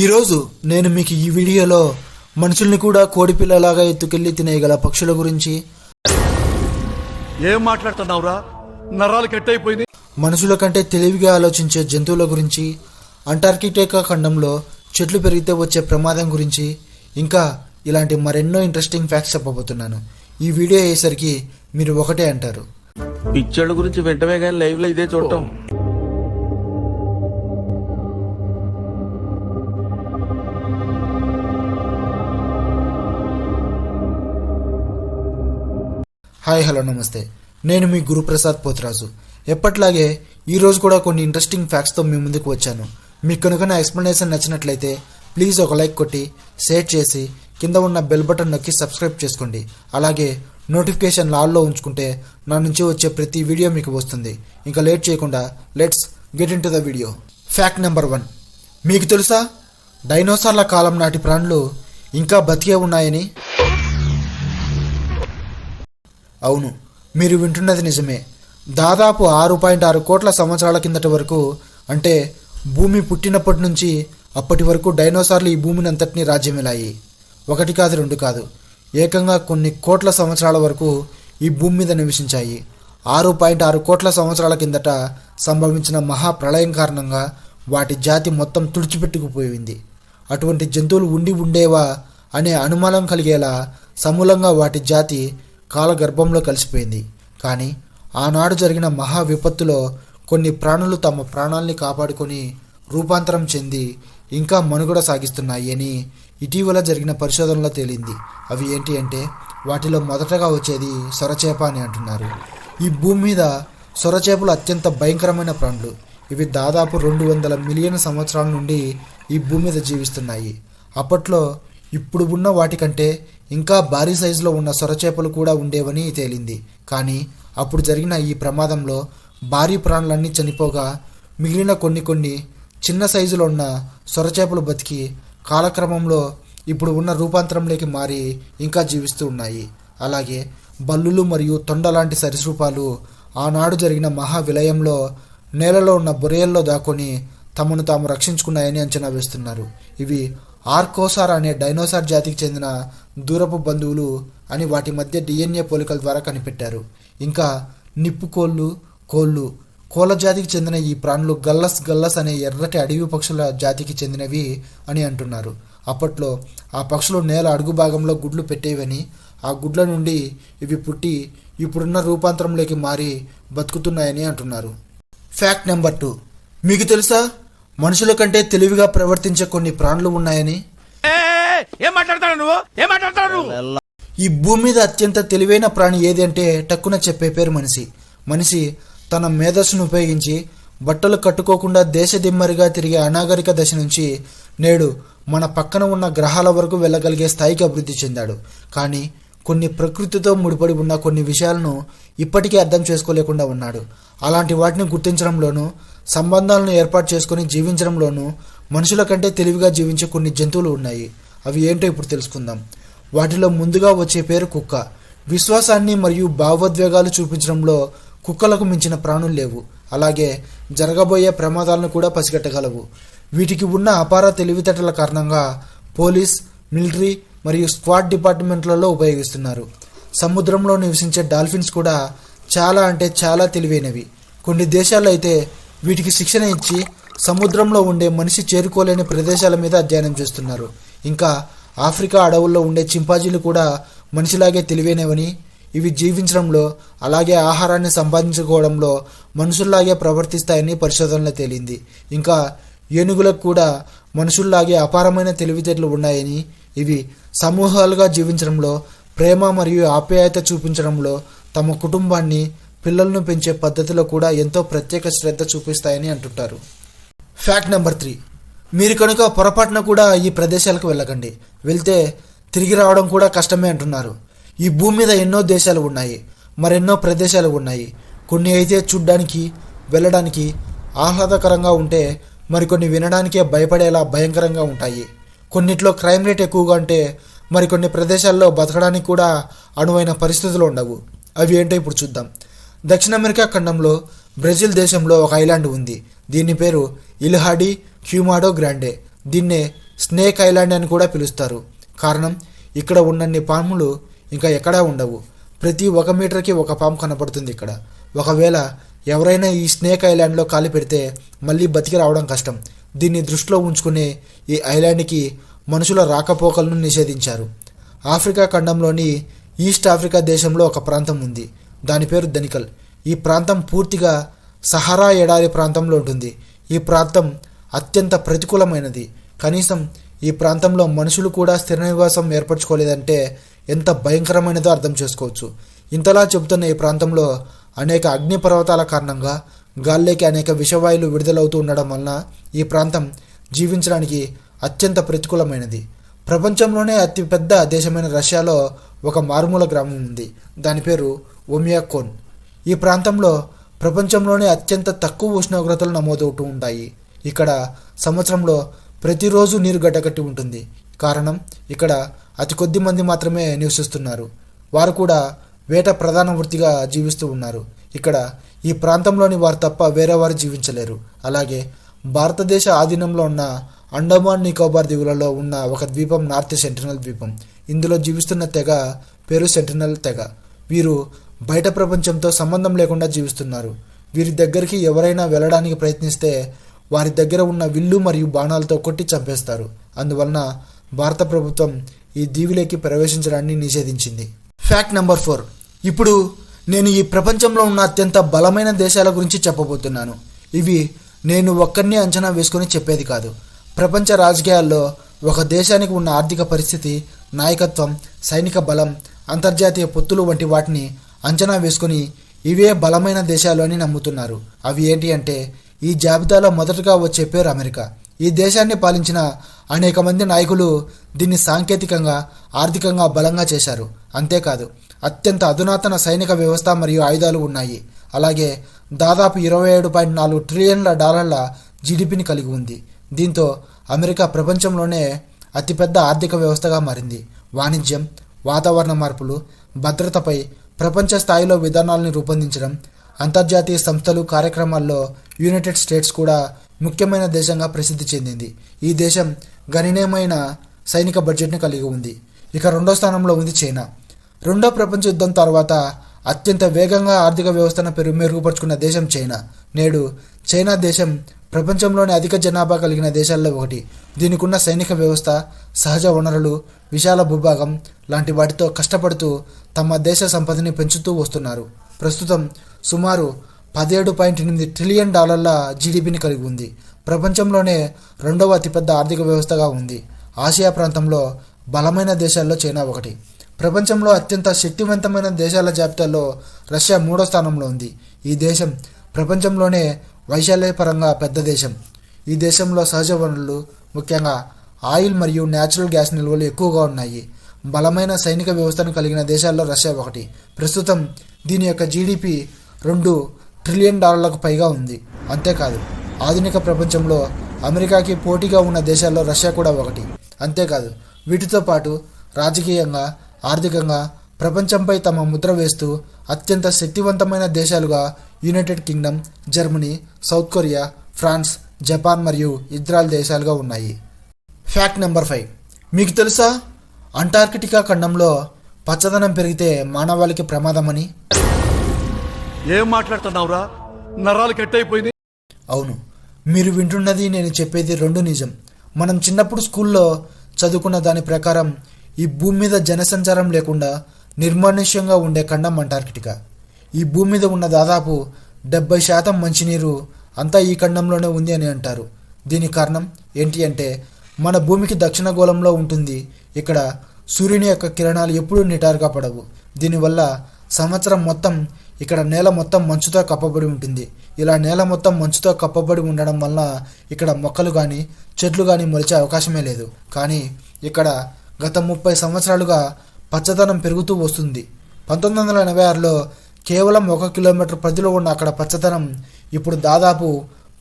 ఈరోజు నేను మీకు ఈ వీడియోలో మనుషుల్ని కూడా కోడిపిల్లలాగా ఎత్తుకెళ్ళి తినేయగల పక్షుల గురించి. ఏం మాట్లాడుతున్నావురా? నరాలు కట్టయిపోయింది. మనుషుల కంటే తెలివిగా ఆలోచించే జంతువుల గురించి అంటార్కిటికా ఖండంలో చెట్లు పెరిగితే వచ్చే ప్రమాదం గురించి ఇంకా ఇలాంటి మరెన్నో ఇంట్రెస్టింగ్ ఫ్యాక్ట్స్ చెప్పబోతున్నాను. ఈ వీడియో అయ్యేసరికి మీరు ఒకటే అంటారు. పిక్చర్ల గురించి వెంటనే కానీ లైవ్లో ఇదే చూడటం. హాయ్ హలో నమస్తే. నేను మీ గురుప్రసాద్ పోతరాజు. ఎప్పట్లాగే ఈరోజు కూడా కొన్ని ఇంట్రెస్టింగ్ ఫ్యాక్ట్స్తో మీ ముందుకు వచ్చాను. మీకు కనుక నా ఎక్స్ప్లెనేషన్ నచ్చినట్లయితే ప్లీజ్ ఒక లైక్ కొట్టి షేర్ చేసి కింద ఉన్న బెల్ బటన్ నొక్కి సబ్స్క్రైబ్ చేసుకోండి. అలాగే నోటిఫికేషన్ లాల్లో ఉంచుకుంటే నా నుంచి వచ్చే ప్రతి వీడియో మీకు వస్తుంది. ఇంకా లేట్ చేయకుండా let's get into the video fact number one మీకు తెలుసా? డైనోసార్ల కాలం నాటి ప్రాణులు ఇంకా బతికే ఉన్నాయని? అవును మీరు వింటున్నది నిజమే. దాదాపు ఆరు పాయింట్ ఆరు కోట్ల సంవత్సరాల కిందటి వరకు అంటే భూమి పుట్టినప్పటి నుంచి అప్పటి వరకు డైనోసార్లు ఈ భూమిని అంతటినీ రాజ్యమేలాయి. ఒకటి కాదు రెండు కాదు. ఏకంగా కొన్ని కోట్ల సంవత్సరాల వరకు ఈ భూమి మీద నివసించాయి. ఆరు పాయింట్ ఆరు కోట్ల సంవత్సరాల కిందట సంభవించిన మహాప్రళయం కారణంగా వాటి జాతి మొత్తం తుడిచిపెట్టుకుపోయింది. అటువంటి జంతువులు ఉండి ఉండేవా అనే అనుమానం కలిగేలా సమూలంగా వాటి జాతి కాలగర్భంలో కలిసిపోయింది. కానీ ఆనాడు జరిగిన మహా విపత్తులో కొన్ని ప్రాణులు తమ ప్రాణాల్ని కాపాడుకొని రూపాంతరం చెంది ఇంకా మనుగడ సాగిస్తున్నాయి అని ఇటీవల జరిగిన పరిశోధనలో తేలింది. అవి ఏంటి అంటే వాటిలో మొదటగా వచ్చేది సొరచేప అని అంటున్నారు. ఈ భూమి మీద సొరచేపలు అత్యంత భయంకరమైన ప్రాణులు. ఇవి దాదాపు రెండు వందల మిలియన్ సంవత్సరాల నుండి ఈ భూమి మీద జీవిస్తున్నాయి. అప్పట్లో ఇప్పుడు ఉన్న వాటికంటే ఇంకా భారీ సైజులో ఉన్న సొరచేపలు కూడా ఉండేవని తేలింది. కానీ అప్పుడు జరిగిన ఈ ప్రమాదంలో భారీ ప్రాణులన్నీ చనిపోగా మిగిలిన కొన్ని కొన్ని చిన్న సైజులో ఉన్న సొరచేపలు బతికి కాలక్రమంలో ఇప్పుడు ఉన్న రూపాంతరంలోకి మారి ఇంకా జీవిస్తూ ఉన్నాయి. అలాగే బల్లులు మరియు తొండ లాంటి సరీసృపాలు ఆనాడు జరిగిన మహా విలయంలో నేలలో ఉన్న బొరియల్లో దాక్కొని తమను తాము రక్షించుకున్నాయని అంచనా వేస్తున్నారు. ఇవి ఆర్కోసార్ అనే డైనోసార్ జాతికి చెందిన దూరపు బంధువులు అని వాటి మధ్య డిఎన్ఏ పోలికల ద్వారా కనిపెట్టారు. ఇంకా నిప్పు కోళ్ళు కోళ్ళు కోళ్ళ జాతికి చెందిన ఈ ప్రాణులు గల్లస్ గల్లస్ అనే ఎర్రటి అడవి పక్షుల జాతికి చెందినవి అని అంటున్నారు. అప్పట్లో ఆ పక్షులు నేల అడుగు భాగంలో గుడ్లు పెట్టేవని ఆ గుడ్ల నుండి ఇవి పుట్టి ఇప్పుడున్న రూపాంతరంలోకి మారి బతుకుతున్నాయని అంటున్నారు. Fact number two. మీకు తెలుసా? మనుషుల కంటే తెలివిగా ప్రవర్తించే కొన్ని ప్రాణులు ఉన్నాయని. ఏం మాట్లాడతాడు నువ్వు? ఏం మాట్లాడతాడు నువ్వు? ఈ భూమి మీద అత్యంత తెలివైన ప్రాణి ఏది అంటే టక్కున చెప్పే పేరు మనిషి. మనిషి తన మేధస్సును ఉపయోగించి బట్టలు కట్టుకోకుండా దేశదిమ్మరిగా తిరిగే అనాగరిక దశ నుంచి నేడు మన పక్కన ఉన్న గ్రహాల వరకు వెళ్ళగలిగే స్థాయికి అభివృద్ధి చెందాడు. కానీ కొన్ని ప్రకృతితో ముడిపడి ఉన్న కొన్ని విషయాలను ఇప్పటికీ అర్థం చేసుకోలేకుండా ఉన్నాడు. అలాంటి వాటిని గుర్తించడంలోనూ సంబంధాలను ఏర్పాటు చేసుకొని జీవించడంలోనూ మనుషుల కంటే తెలివిగా జీవించే కొన్ని జంతువులు ఉన్నాయి. అవి ఏంటో ఇప్పుడు తెలుసుకుందాం. వాటిలో ముందుగా వచ్చే పేరు కుక్క. విశ్వాసాన్ని మరియు భావోద్వేగాలు చూపించడంలో కుక్కలకు మించిన ప్రాణులు లేవు. అలాగే జరగబోయే ప్రమాదాలను కూడా పసిగట్టగలవు. వీటికి ఉన్న అపార తెలివితేటల కారణంగా పోలీస్ మిలిటరీ మరియు స్క్వాడ్ డిపార్ట్మెంట్లలో ఉపయోగిస్తున్నారు. సముద్రంలో నివసించే డాల్ఫిన్స్ కూడా చాలా అంటే చాలా తెలివైనవి. కొన్ని దేశాల్లో అయితే వీటికి శిక్షణ ఇచ్చి సముద్రంలో ఉండే మనిషి చేరుకోలేని ప్రదేశాల మీద అధ్యయనం చేస్తున్నారు. ఇంకా ఆఫ్రికా అడవుల్లో ఉండే చింపాజీలు కూడా మనిషిలాగే తెలివైనవని ఇవి జీవించడంలో అలాగే ఆహారాన్ని సంపాదించుకోవడంలో మనుషుల్లాగే ప్రవర్తిస్తాయని పరిశోధనలో తేలింది. ఇంకా ఏనుగులకు కూడా మనుషుల్లాగే అపారమైన తెలివితేటలు ఉన్నాయని ఇవి సమూహాలుగా జీవించడంలో ప్రేమ మరియు ఆప్యాయత చూపించడంలో తమ కుటుంబాన్ని పిల్లలను పెంచే పద్ధతిలో కూడా ఎంతో ప్రత్యేక శ్రద్ధ చూపిస్తాయని అంటుంటారు. ఫ్యాక్ట్ నెంబర్ త్రీ మీరు కనుక పొరపాటున కూడా ఈ ప్రదేశాలకు వెళ్ళకండి. వెళ్తే తిరిగి రావడం కూడా కష్టమే అంటున్నారు. ఈ భూమి మీద ఎన్నో దేశాలు ఉన్నాయి. మరెన్నో ప్రదేశాలు ఉన్నాయి. కొన్ని అయితే చూడ్డానికి వెళ్ళడానికి ఆహ్లాదకరంగా ఉంటే మరికొన్ని వినడానికే భయపడేలా భయంకరంగా ఉంటాయి. కొన్నిట్లో క్రైమ్ రేట్ ఎక్కువగా అంటే మరికొన్ని ప్రదేశాల్లో బతకడానికి కూడా అనువైన పరిస్థితులు ఉండవు. అవి ఏంటో ఇప్పుడు చూద్దాం. దక్షిణ అమెరికా ఖండంలో బ్రెజిల్ దేశంలో ఒక ఐలాండ్ ఉంది. దీని పేరు ఇల్హాడి క్యూమాడో గ్రాండే. దీన్నే స్నేక్ ఐలాండ్ అని కూడా పిలుస్తారు. కారణం ఇక్కడ ఉన్నన్ని పాములు ఇంకా ఎక్కడా ఉండవు. ప్రతి ఒక మీటర్కి ఒక పాము కనపడుతుంది ఇక్కడ. ఒకవేళ ఎవరైనా ఈ స్నేక్ ఐలాండ్లో కాలు పెడితే మళ్ళీ బతికి రావడం కష్టం. దీన్ని దృష్టిలో ఉంచుకునే ఈ ఐలాండ్కి మనుషుల రాకపోకలను నిషేధించారు. ఆఫ్రికా ఖండంలోని ఈస్ట్ ఆఫ్రికా దేశంలో ఒక ప్రాంతం ఉంది. దాని పేరు దనికల్ ఈ ప్రాంతం పూర్తిగా సహారా ఎడారి ప్రాంతంలో ఉంటుంది. ఈ ప్రాంతం అత్యంత ప్రతికూలమైనది. కనీసం ఈ ప్రాంతంలో మనుషులు కూడా స్థిర నివాసం ఏర్పరచుకోలేదంటే ఎంత భయంకరమైనదో అర్థం చేసుకోవచ్చు. ఇంతలా చెబుతున్న ఈ ప్రాంతంలో అనేక అగ్నిపర్వతాల కారణంగా గాల్లోకి అనేక విషవాయువులు విడుదలవుతూ ఉండడం వలన ఈ ప్రాంతం జీవించడానికి అత్యంత ప్రతికూలమైనది. ప్రపంచంలోనే అతిపెద్ద దేశమైన రష్యాలో ఒక మారుమూల గ్రామం ఉంది. దాని పేరు ఒమియాకోన్. ఈ ప్రాంతంలో ప్రపంచంలోనే అత్యంత తక్కువ ఉష్ణోగ్రతలు నమోదవుతూ ఉంటాయి. ఇక్కడ సంవత్సరంలో ప్రతిరోజు నీరు గడ్డకట్టి ఉంటుంది. కారణం ఇక్కడ అతి కొద్ది మంది మాత్రమే నివసిస్తున్నారు. వారు కూడా వేట ప్రధాన వృత్తిగా జీవిస్తూ ఉన్నారు. ఇక్కడ ఈ ప్రాంతంలోని వారు తప్ప వేరే వారు జీవించలేరు. అలాగే భారతదేశ ఆధీనంలో ఉన్న అండమాన్ నికోబార్ దీవులలో ఉన్న ఒక ద్వీపం నార్త్ సెంటినల్ ద్వీపం. ఇందులో జీవిస్తున్న తెగ పేరు సెంటినల్ తెగ. వీరు బయట ప్రపంచంతో సంబంధం లేకుండా జీవిస్తున్నారు. వీరి దగ్గరికి ఎవరైనా వెళ్ళడానికి ప్రయత్నిస్తే వారి దగ్గర ఉన్న విల్లు మరియు బాణాలతో కొట్టి చంపేస్తారు. అందువలన భారత ప్రభుత్వం ఈ దీవిలోకి ప్రవేశించడాన్ని నిషేధించింది. ఫ్యాక్ట్ నెంబర్ ఫోర్ ఇప్పుడు నేను ఈ ప్రపంచంలో ఉన్న అత్యంత బలమైన దేశాల గురించి చెప్పబోతున్నాను. ఇవి నేను ఒక్కరిని అంచనా వేసుకొని చెప్పేది కాదు. ప్రపంచ రాజకీయాల్లో ఒక దేశానికి ఉన్న ఆర్థిక పరిస్థితి నాయకత్వం సైనిక బలం అంతర్జాతీయ పొత్తులు వంటి వాటిని అంచనా వేసుకుని ఇవే బలమైన దేశాలు అని నమ్ముతున్నారు. అవి ఏంటి అంటే ఈ జాబితాలో మొదటగా వచ్చే పేరు అమెరికా. ఈ దేశాన్ని పాలించిన అనేక మంది నాయకులు దీన్ని సాంకేతికంగా ఆర్థికంగా బలంగా చేశారు. అంతేకాదు అత్యంత అధునాతన సైనిక వ్యవస్థ మరియు ఆయుధాలు ఉన్నాయి. అలాగే దాదాపు ఇరవై ఏడు పాయింట్ నాలుగు ట్రిలియన్ల డాలర్ల జీడిపిని కలిగి ఉంది. దీంతో అమెరికా ప్రపంచంలోనే అతిపెద్ద ఆర్థిక వ్యవస్థగా మారింది. వాణిజ్యం వాతావరణ మార్పులు భద్రతపై ప్రపంచ స్థాయిలో విధానాలను రూపొందించడం అంతర్జాతీయ సంస్థలు కార్యక్రమాల్లో యునైటెడ్ స్టేట్స్ కూడా ముఖ్యమైన దేశంగా ప్రసిద్ధి చెందింది. ఈ దేశం గణనీయమైన సైనిక బడ్జెట్ను కలిగి ఉంది. ఇక రెండో స్థానంలో ఉంది చైనా. రెండో ప్రపంచ యుద్ధం తర్వాత అత్యంత వేగంగా ఆర్థిక వ్యవస్థను పెరుగు మెరుగుపరుచుకున్న దేశం చైనా. నేడు చైనా దేశం ప్రపంచంలోని అధిక జనాభా కలిగిన దేశాల్లో ఒకటి. దీనికున్న సైనిక వ్యవస్థ సహజ వనరులు విశాల భూభాగం లాంటి వాటితో కష్టపడుతూ తమ దేశ సంపదని పెంచుతూ వస్తున్నారు. ప్రస్తుతం సుమారు పదిహేడు పాయింట్ ఎనిమిది ట్రిలియన్ డాలర్ల జీడిపిని కలిగి ఉంది. ప్రపంచంలోనే రెండవ అతిపెద్ద ఆర్థిక వ్యవస్థగా ఉంది. ఆసియా ప్రాంతంలో బలమైన దేశాల్లో చైనా ఒకటి. ప్రపంచంలో అత్యంత శక్తివంతమైన దేశాల జాబితాలో రష్యా మూడో స్థానంలో ఉంది. ఈ దేశం ప్రపంచంలోనే వైశాల్యపరంగా పెద్ద దేశం. ఈ దేశంలో సహజ వనరులు ముఖ్యంగా ఆయిల్ మరియు న్యాచురల్ గ్యాస్ నిల్వలు ఎక్కువగా ఉన్నాయి. బలమైన సైనిక వ్యవస్థను కలిగిన దేశాల్లో రష్యా ఒకటి. ప్రస్తుతం దీని యొక్క జీడిపి రెండు ట్రిలియన్ డాలర్లకు పైగా ఉంది. అంతేకాదు ఆధునిక ప్రపంచంలో అమెరికాకి పోటీగా ఉన్న దేశాల్లో రష్యా కూడా ఒకటి. అంతేకాదు వీటితో పాటు రాజకీయంగా ఆర్థికంగా ప్రపంచంపై తమ ముద్ర వేస్తూ అత్యంత శక్తివంతమైన దేశాలుగా United Kingdom Germany South Korea France Japan మరియు ఇజ్రాయెల్ దేశాలుగా ఉన్నాయి. Fact number five. మీకు తెలుసా? అంటార్కిటికా ఖండంలో పచ్చదనం పెరిగితే మానవాళికి ప్రమాదమని? ఏం మాట్లాడుతున్నావురా? నరాలు కట్ అయిపోయింది అవును మీరు వింటున్నది నేను చెప్పేది రెండు నిజం. మనం చిన్నప్పుడు స్కూల్లో చదువుకున్న దాని ప్రకారం ఈ భూమి మీద జనసంచారం లేకుండా నిర్మానుష్యంగా ఉండే ఖండం అంటార్కిటికా. ఈ భూమి మీద ఉన్న దాదాపు డెబ్బై శాతం మంచినీరు అంతా ఈ ఖండంలోనే ఉంది అని అంటారు. దీనికి కారణం ఏంటి అంటే మన భూమికి దక్షిణ గోళంలో ఉంటుంది. ఇక్కడ సూర్యుని యొక్క కిరణాలు ఎప్పుడూ నిటారుగా పడవు. దీనివల్ల సంవత్సరం మొత్తం ఇక్కడ నేల మొత్తం మంచుతో కప్పబడి ఉంటుంది. ఇలా నేల మొత్తం మంచుతో కప్పబడి ఉండడం వల్ల ఇక్కడ మొక్కలు కానీ చెట్లు కానీ మొలిచే అవకాశమే లేదు. కానీ ఇక్కడ గత ముప్పై సంవత్సరాలుగా పచ్చదనం పెరుగుతూ వస్తుంది. పంతొమ్మిది వందల ఎనభై ఆరులో కేవలం ఒక కిలోమీటర్ పరిధిలో ఉన్న అక్కడ పచ్చదనం ఇప్పుడు దాదాపు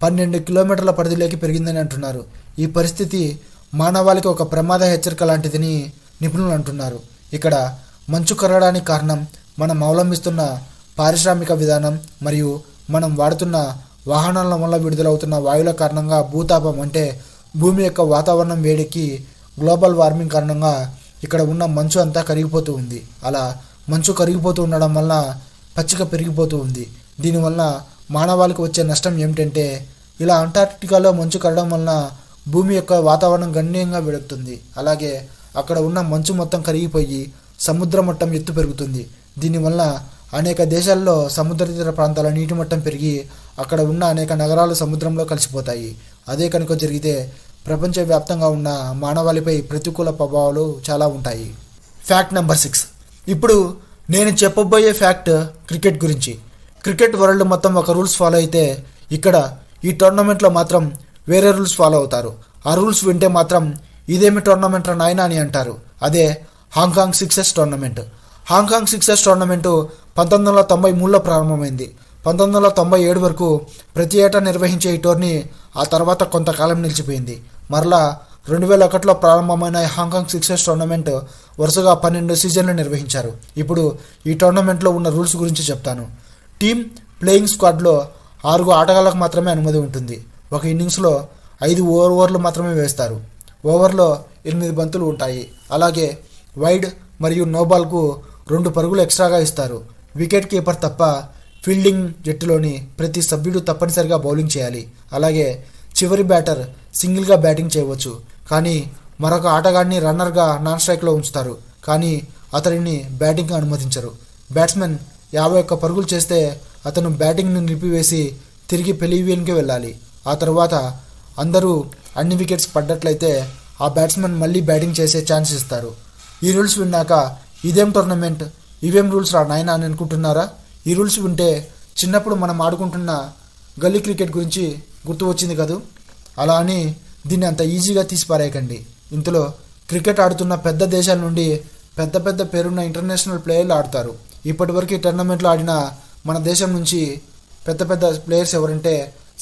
పన్నెండు కిలోమీటర్ల పరిధిలోకి పెరిగిందని అంటున్నారు. ఈ పరిస్థితి మానవాళికి ఒక ప్రమాద హెచ్చరిక లాంటిదని నిపుణులు అంటున్నారు. ఇక్కడ మంచు కరగడానికి కారణం మనం అవలంబిస్తున్న పారిశ్రామిక విధానం మరియు మనం వాడుతున్న వాహనాల వల్ల విడుదలవుతున్న వాయువుల కారణంగా భూతాపం అంటే భూమి యొక్క వాతావరణం వేడికి గ్లోబల్ వార్మింగ్ కారణంగా ఇక్కడ ఉన్న మంచు అంతా కరిగిపోతూ ఉంది. అలా మంచు కరిగిపోతూ ఉండడం వల్ల పచ్చిక పెరిగిపోతూ ఉంది. దీనివల్ల మానవాళికి వచ్చే నష్టం ఏమిటంటే ఇలా అంటార్క్టికాలో మంచు కరగడం వలన భూమి యొక్క వాతావరణం గణనీయంగా వెడుతుంది అలాగే అక్కడ ఉన్న మంచు మొత్తం కరిగిపోయి సముద్ర మట్టం ఎత్తు పెరుగుతుంది. దీనివల్ల అనేక దేశాల్లో సముద్ర తీర ప్రాంతాల నీటి మట్టం పెరిగి అక్కడ ఉన్న అనేక నగరాలు సముద్రంలో కలిసిపోతాయి. అదే కనుక జరిగితే ప్రపంచవ్యాప్తంగా ఉన్న మానవాళిపై ప్రతికూల ప్రభావాలు చాలా ఉంటాయి. ఫ్యాక్ట్ నెంబర్ సిక్స్ ఇప్పుడు నేను చెప్పబోయే ఫ్యాక్ట్ క్రికెట్ గురించి. క్రికెట్ వరల్డ్ మొత్తం ఒక రూల్స్ ఫాలో అయితే ఇక్కడ ఈ టోర్నమెంట్లో మాత్రం వేరే రూల్స్ ఫాలో అవుతారు. ఆ రూల్స్ వింటే మాత్రం ఇదేమి టోర్నమెంట్ రా నాయన అని అంటారు. అదే Hong Kong sixes tournament. Hong Kong sixes tournament పంతొమ్మిది వందల తొంభై మూడులో ప్రారంభమైంది. పంతొమ్మిది వందల తొంభై ఏడు వరకు ప్రతి ఏటా నిర్వహించే ఈ టోర్నీ ఆ తర్వాత కొంతకాలం నిలిచిపోయింది. మరలా రెండు వేల ఒకటిలో ప్రారంభమైన హాంకాంగ్ సిక్సెస్ టోర్నమెంట్ వరుసగా పన్నెండు సీజన్లు నిర్వహించారు. ఇప్పుడు ఈ టోర్నమెంట్లో ఉన్న రూల్స్ గురించి చెప్తాను. టీమ్ ప్లేయింగ్ స్క్వాడ్లో ఆరుగురు ఆటగాళ్ళకు మాత్రమే అనుమతి ఉంటుంది. ఒక ఇన్నింగ్స్లో ఐదు ఓవర్లు మాత్రమే వేస్తారు. ఓవర్లో ఎనిమిది బంతులు ఉంటాయి. అలాగే వైడ్ మరియు నోబాల్కు రెండు పరుగులు ఎక్స్ట్రాగా ఇస్తారు. వికెట్ కీపర్ తప్ప ఫీల్డింగ్ జట్టులోని ప్రతి సభ్యుడు తప్పనిసరిగా బౌలింగ్ చేయాలి. అలాగే చివరి బ్యాటర్ సింగిల్గా బ్యాటింగ్ చేయవచ్చు. కానీ మరొక ఆటగాడిని రన్నర్గా నాన్ స్ట్రైక్లో ఉంచుతారు. కానీ అతడిని బ్యాటింగ్కి అనుమతించరు. బ్యాట్స్మెన్ యాభై ఒక్క పరుగులు చేస్తే అతను బ్యాటింగ్ను నిలిపివేసి తిరిగి పెలివియన్కి వెళ్ళాలి. ఆ తర్వాత అందరూ అన్ని వికెట్స్ పడ్డట్లయితే ఆ బ్యాట్స్మెన్ మళ్ళీ బ్యాటింగ్ చేసే ఛాన్స్ ఇస్తారు. ఈ రూల్స్ విన్నాక ఇదేం టోర్నమెంట్? ఇవేం రూల్స్ రా నాయనా అని అనుకుంటున్నారా? ఈ రూల్స్ వింటే చిన్నప్పుడు మనం ఆడుకుంటున్న గల్లీ క్రికెట్ గురించి గుర్తు వచ్చింది కదూ? అలా అని దీన్ని అంత ఈజీగా తీసి పారేయకండి క్రికెట్ ఆడుతున్న పెద్ద దేశాల నుండి పెద్ద పెద్ద పేరున్న ఇంటర్నేషనల్ ప్లేయర్లు ఆడతారు. ఇప్పటివరకు ఈ టోర్నమెంట్లో ఆడిన మన దేశం నుంచి పెద్ద పెద్ద ప్లేయర్స్ ఎవరంటే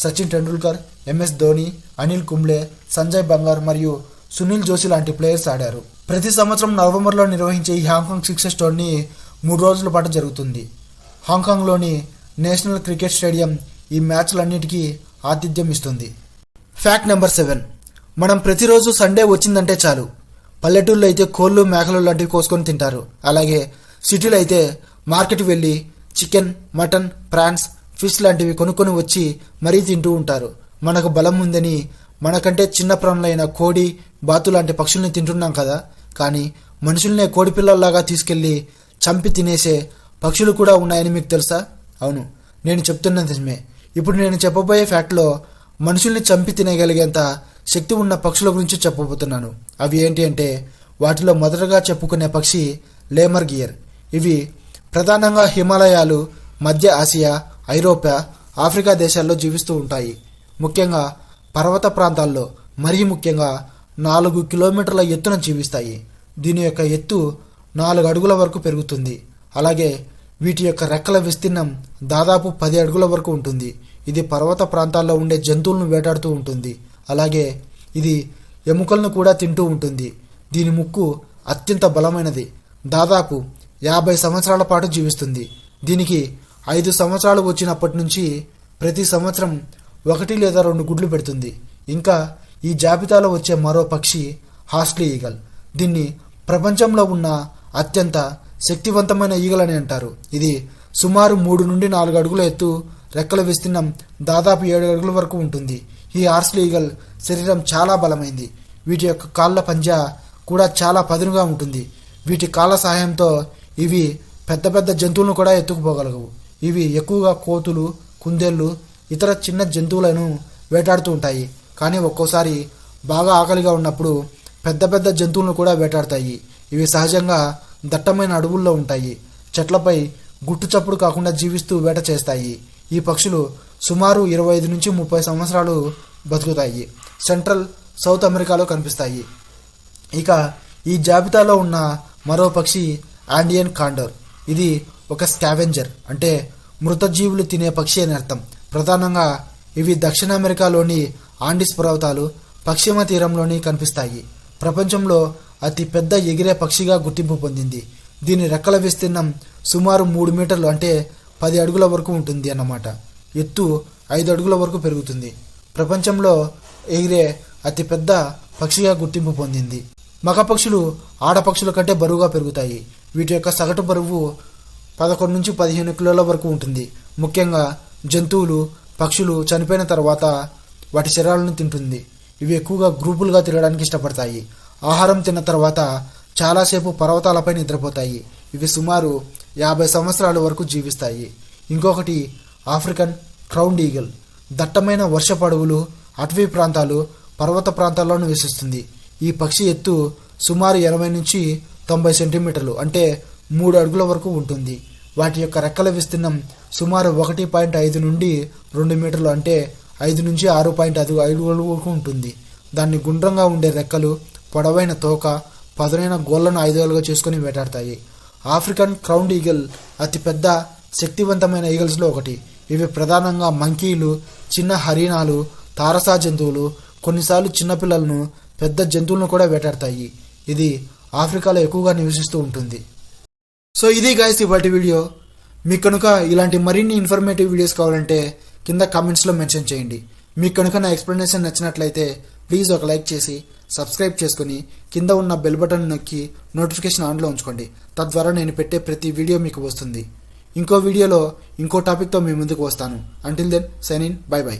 సచిన్ టెండూల్కర్ ఎంఎస్ ధోని అనిల్ కుంబ్లే సంజయ్ బంగార్ మరియు సునీల్ జోషి లాంటి ప్లేయర్స్ ఆడారు. ప్రతి సంవత్సరం నవంబర్లో నిర్వహించే ఈ హాంకాంగ్ సిక్సెస్ టోర్నీ మూడు రోజుల పాటు జరుగుతుంది. హాంకాంగ్లోని నేషనల్ క్రికెట్ స్టేడియం ఈ మ్యాచ్లన్నిటికీ ఆతిథ్యం ఇస్తుంది. Fact number seven. మనం ప్రతిరోజు సండే వచ్చిందంటే చాలు. పల్లెటూళ్ళు అయితే కోళ్ళు మేకలు లాంటివి కోసుకొని తింటారు. అలాగే సిటీలో అయితే మార్కెట్ వెళ్ళి చికెన్ మటన్ ప్రాన్స్ ఫిష్ లాంటివి కొనుక్కొని వచ్చి మరీ తింటూ ఉంటారు. మనకు బలం ఉందని మనకంటే చిన్న ప్రాణులైన కోడి బాతు లాంటి పక్షుల్ని తింటున్నాం కదా. కానీ మనుషుల్నే కోడి పిల్లల్లాగా తీసుకెళ్ళి చంపి తినేసే పక్షులు కూడా ఉన్నాయని మీకు తెలుసా? అవును. నేను చెప్తున్నది నిజమే. ఇప్పుడు నేను చెప్పబోయే ఫ్యాక్ట్లో మనుషుల్ని చంపి తినేయగలిగేంత శక్తి ఉన్న పక్షుల గురించి చెప్పబోతున్నాను. అవి ఏంటి అంటే వాటిలో మొదటగా చెప్పుకునే పక్షి లేమర్ గియర్. ఇవి ప్రధానంగా హిమాలయాలు మధ్య ఆసియా ఐరోపా ఆఫ్రికా దేశాల్లో జీవిస్తూ ఉంటాయి. ముఖ్యంగా పర్వత ప్రాంతాల్లో మరీ ముఖ్యంగా నాలుగు కిలోమీటర్ల ఎత్తున జీవిస్తాయి. దీని యొక్క ఎత్తు నాలుగు అడుగుల వరకు పెరుగుతుంది. అలాగే వీటి యొక్క రెక్కల విస్తీర్ణం దాదాపు పది అడుగుల వరకు ఉంటుంది. ఇది పర్వత ప్రాంతాల్లో ఉండే జంతువులను వేటాడుతూ ఉంటుంది. అలాగే ఇది ఎముకలను కూడా తింటూ ఉంటుంది. దీని ముక్కు అత్యంత బలమైనది. దాదాపు యాభై సంవత్సరాల పాటు జీవిస్తుంది. దీనికి ఐదు సంవత్సరాలు వచ్చినప్పటి నుంచి ప్రతి సంవత్సరం ఒకటి లేదా రెండు గుడ్లు పెడుతుంది. ఇంకా ఈ జాబితాలో వచ్చే మరో పక్షి హాస్లీ ఈగల్. దీన్ని ప్రపంచంలో ఉన్న అత్యంత శక్తివంతమైన ఈగలని అంటారు. ఇది సుమారు మూడు నుండి నాలుగు అడుగుల ఎత్తు రెక్కల విస్తీర్ణం దాదాపు ఏడు అడుగుల వరకు ఉంటుంది. ఈ హార్స్లీ ఈగల్ శరీరం చాలా బలమైంది. వీటి యొక్క కాళ్ళ పంజా కూడా చాలా పదునుగా ఉంటుంది. వీటి కాళ్ళ సహాయంతో ఇవి పెద్ద పెద్ద జంతువులను కూడా ఎత్తుకుపోగలవు. ఇవి ఎక్కువగా కోతులు కుందేళ్ళు ఇతర చిన్న జంతువులను వేటాడుతూ ఉంటాయి. కానీ ఒక్కోసారి బాగా ఆకలిగా ఉన్నప్పుడు పెద్ద పెద్ద జంతువులను కూడా వేటాడతాయి. ఇవి సహజంగా దట్టమైన అడవుల్లో ఉంటాయి. చెట్లపై గుట్టు చప్పుడు కాకుండా జీవిస్తూ వేట చేస్తాయి. ఈ పక్షులు సుమారు ఇరవై ఐదు నుంచి ముప్పై సంవత్సరాలు బతుకుతాయి. సెంట్రల్ సౌత్ అమెరికాలో కనిపిస్తాయి. ఇక ఈ జాబితాలో ఉన్న మరో పక్షి ఆండియన్ కాండర్. ఇది ఒక స్కావెంజర్ అంటే మృతజీవులు తినే పక్షి అని అర్థం. ప్రధానంగా ఇవి దక్షిణ అమెరికాలోని ఆండిస్ పర్వతాలు పశ్చిమ తీరంలోని కనిపిస్తాయి. ప్రపంచంలో అతి పెద్ద ఎగిరే పక్షిగా గుర్తింపు పొందింది. దీని రెక్కల విస్తీర్ణం సుమారు మూడు మీటర్లు అంటే పది అడుగుల వరకు ఉంటుంది అన్నమాట. ఎత్తు ఐదు అడుగుల వరకు పెరుగుతుంది. ప్రపంచంలో ఎగిరే అతిపెద్ద పక్షిగా గుర్తింపు పొందింది. మగ పక్షులు ఆడపక్షుల కంటే బరువుగా పెరుగుతాయి. వీటి యొక్క సగటు బరువు పదకొండు నుంచి పదిహేను కిలోల వరకు ఉంటుంది. ముఖ్యంగా జంతువులు పక్షులు చనిపోయిన తర్వాత వాటి శరీరాలను తింటుంది. ఇవి ఎక్కువగా గ్రూపులుగా తిరగడానికి ఇష్టపడతాయి. ఆహారం తిన్న తర్వాత చాలాసేపు పర్వతాలపై నిద్రపోతాయి. ఇవి సుమారు యాభై సంవత్సరాల వరకు జీవిస్తాయి. ఇంకొకటి ఆఫ్రికన్ క్రౌండ్ ఈగల్ దట్టమైన వర్షపు అడవులు అటవీ ప్రాంతాలు పర్వత ప్రాంతాల్లో నివసిస్తుంది. ఈ పక్షి ఎత్తు సుమారు ఎనభై నుంచి తొంభై సెంటీమీటర్లు అంటే మూడు అడుగుల వరకు ఉంటుంది. వాటి యొక్క రెక్కల విస్తీర్ణం సుమారు ఒకటి పాయింట్ ఐదు నుండి రెండు మీటర్లు అంటే ఐదు నుంచి ఆరు పాయింట్ ఐదు అడుగుల వరకు ఉంటుంది. దాన్ని గుండ్రంగా ఉండే రెక్కలు పొడవైన తోక పదునైన గోళ్ళను ఆయుధాలుగా చేసుకుని వేటాడతాయి. ఆఫ్రికన్ క్రౌండ్ ఈగల్ అతిపెద్ద శక్తివంతమైన ఈగల్స్లో ఒకటి. ఇవి ప్రధానంగా మంకీలు చిన్న హరిణాలు తారసా జంతువులు కొన్నిసార్లు చిన్నపిల్లలను పెద్ద జంతువులను కూడా వేటాడతాయి. ఇది ఆఫ్రికాలో ఎక్కువగా నివసిస్తూ ఉంటుంది. సో ఇది గాయస్ ఇవాటి వీడియో మీకు కనుక ఇలాంటి మరిన్ని ఇన్ఫర్మేటివ్ వీడియోస్ కావాలంటే కింద కామెంట్స్లో మెన్షన్ చేయండి. మీకు కనుక నా ఎక్స్ప్లెనేషన్ నచ్చినట్లయితే ప్లీజ్ ఒక లైక్ చేసి సబ్స్క్రైబ్ చేసుకుని కింద ఉన్న బెల్ బటన్ నొక్కి నోటిఫికేషన్ ఆన్లో ఉంచుకోండి. తద్వారా నేను పెట్టే ప్రతి వీడియో మీకు వస్తుంది. ఇంకో వీడియోలో ఇంకో టాపిక్తో మీ ముందుకు వస్తాను. Until then sign in bye bye